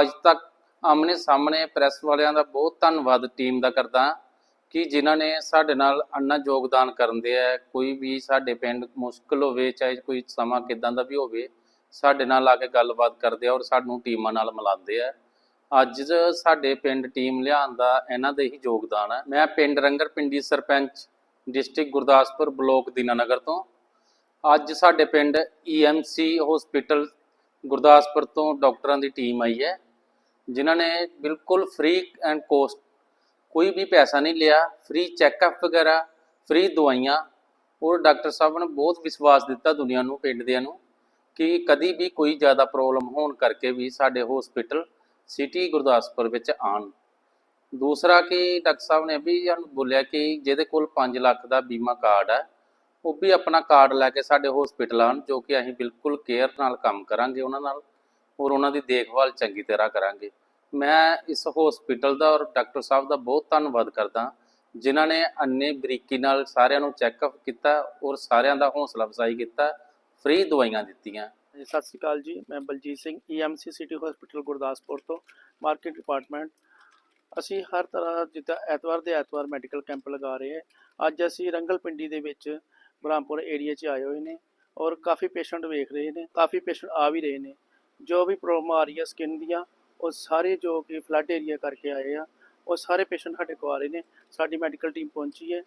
ਅੱਜ ਤੱਕ ਆਮਨੇ ਸਾਹਮਣੇ ਪ੍ਰੈਸ ਵਾਲਿਆਂ ਦਾ ਬਹੁਤ ਧੰਨਵਾਦ ਟੀਮ ਦਾ ਕਰਦਾ ਕਿ ਜਿਨ੍ਹਾਂ ਨੇ ਸਾਡੇ ਨਾਲ ਅੰਨਾ ਯੋਗਦਾਨ ਕਰਨ ਦੇ ਹੈ ਕੋਈ ਵੀ ਸਾਡੇ ਪਿੰਡ ਮੁਸ਼ਕਲ ਹੋਵੇ, ਚਾਹੇ ਕੋਈ ਸਮਾਂ ਕਿਦਾਂ ਦਾ ਵੀ ਹੋਵੇ, ਸਾਡੇ ਨਾਲ ਆ ਕੇ ਗੱਲਬਾਤ ਕਰਦੇ ਆ ਔਰ ਸਾਨੂੰ ਟੀਮਾਂ ਨਾਲ ਮਿਲਾਉਂਦੇ ਆ। ਅੱਜ ਸਾਡੇ ਪਿੰਡ ਟੀਮ ਲਿਆਉਣ ਦਾ ਇਹਨਾਂ ਦੇ ਹੀ ਯੋਗਦਾਨ ਹੈ ਮੈਂ ਪਿੰਡ ਰੰਗਰ ਪਿੰਡੀ ਸਰਪੰਚ, ਡਿਸਟ੍ਰਿਕਟ ਗੁਰਦਾਸਪੁਰ ਬਲੋਕ ਦੀਨਾਨਗਰ ਤੋਂ। ਅੱਜ ਸਾਡੇ ਪਿੰਡ ਈਐਮਸੀ ਹਸਪੀਟਲ ਗੁਰਦਾਸਪੁਰ ਤੋਂ ਡਾਕਟਰਾਂ ਦੀ ਟੀਮ ਆਈ ਹੈ, ਜਿਨ੍ਹਾਂ ਨੇ ਬਿਲਕੁਲ ਫ੍ਰੀ ਐਂਡ ਕੋਸਟ ਕੋਈ ਵੀ ਪੈਸਾ ਨਹੀਂ ਲਿਆ ਫ੍ਰੀ ਚੈੱਕਅਪ ਵਗੈਰਾ ਫ੍ਰੀ ਦਵਾਈਆਂ, ਔਰ ਡਾਕਟਰ ਸਾਹਿਬ ਨੇ ਬਹੁਤ ਵਿਸ਼ਵਾਸ ਦਿੱਤਾ ਦੁਨੀਆ ਨੂੰ, ਪਿੰਡ ਦਿਆਂ ਨੂੰ, ਕਿ ਕਦੀ ਵੀ ਕੋਈ ਜ਼ਿਆਦਾ ਪ੍ਰੋਬਲਮ ਹੋਣ ਕਰਕੇ ਵੀ ਸਾਡੇ ਹਸਪੀਟਲ ਸਿਟੀ ਗੁਰਦਾਸਪੁਰ ਵਿੱਚ ਆਣ ਦੂਸਰਾ ਕਿ ਡਾਕਟਰ ਸਾਹਿਬ ਨੇ ਵੀ ਸਾਨੂੰ ਬੋਲਿਆ ਕਿ ਜਿਹਦੇ ਕੋਲ 5 ਲੱਖ ਦਾ ਬੀਮਾ ਕਾਰਡ ਹੈ ਉਹ ਵੀ ਆਪਣਾ ਕਾਰਡ ਲੈ ਕੇ ਸਾਡੇ ਹਸਪੀਟਲ ਆਉਣ, ਜੋ ਕਿ ਅਸੀਂ ਬਿਲਕੁਲ ਕੇਅਰ ਨਾਲ ਕੰਮ ਕਰਾਂਗੇ ਉਹਨਾਂ ਨਾਲ ਔਰ ਉਹਨਾਂ ਦੀ ਦੇਖਭਾਲ ਚੰਗੀ ਤਰ੍ਹਾਂ ਕਰਾਂਗੇ। ਮੈਂ ਇਸ ਹਸਪੀਟਲ ਦਾ ਔਰ ਡਾਕਟਰ ਸਾਹਿਬ ਦਾ ਬਹੁਤ ਧੰਨਵਾਦ ਕਰਦਾ ਜਿਨ੍ਹਾਂ ਨੇ ਅੰਨੇ ਬਰੀਕੀ ਨਾਲ ਸਾਰਿਆਂ ਨੂੰ ਚੈੱਕਅਪ ਕੀਤਾ ਔਰ ਸਾਰਿਆਂ ਦਾ ਹੌਸਲਾ ਅਫਜ਼ਾਈ ਕੀਤਾ ਫ੍ਰੀ ਦਵਾਈਆਂ ਦਿੱਤੀਆਂ। ਸਤਿ ਸ਼੍ਰੀ ਅਕਾਲ ਜੀ, ਮੈਂ Baljit Singh EMC city hospital Gurdaspur ਤੋਂ ਮਾਰਕੀਟ ਡਿਪਾਰਟਮੈਂਟ ਅਸੀਂ ਹਰ ਤਰ੍ਹਾਂ ਜਿੱਦਾਂ ਐਤਵਾਰ ਦੇ ਐਤਵਾਰ ਮੈਡੀਕਲ ਕੈਂਪ ਲਗਾ ਰਹੇ ਹਾਂ। ਅੱਜ ਅਸੀਂ ਰੰਗਲ ਪਿੰਡੀ ਦੇ ਵਿੱਚ ਬ੍ਰਹਮਪੁਰ ਏਰੀਆ 'ਚ ਆਏ ਹੋਏ ਨੇ ਔਰ ਕਾਫੀ ਪੇਸ਼ੈਂਟ ਵੇਖ ਰਹੇ ਨੇ, ਕਾਫੀ ਪੇਸ਼ੈਂਟ ਆ ਵੀ ਰਹੇ ਨੇ। ਜੋ ਵੀ ਪ੍ਰੋਬਲਮ ਆ ਰਹੀ ਹੈ ਸਕਿਨ ਦੀਆਂ, ਉਹ ਸਾਰੇ ਜੋ ਕਿ ਫਲੱਡ ਏਰੀਆ ਕਰਕੇ ਆਏ ਆ, ਉਹ ਸਾਰੇ ਪੇਸ਼ੈਂਟ ਸਾਡੇ ਕੋਲ ਆ ਰਹੇ ਨੇ, ਸਾਡੀ ਮੈਡੀਕਲ ਟੀਮ ਪਹੁੰਚੀ ਹੈ।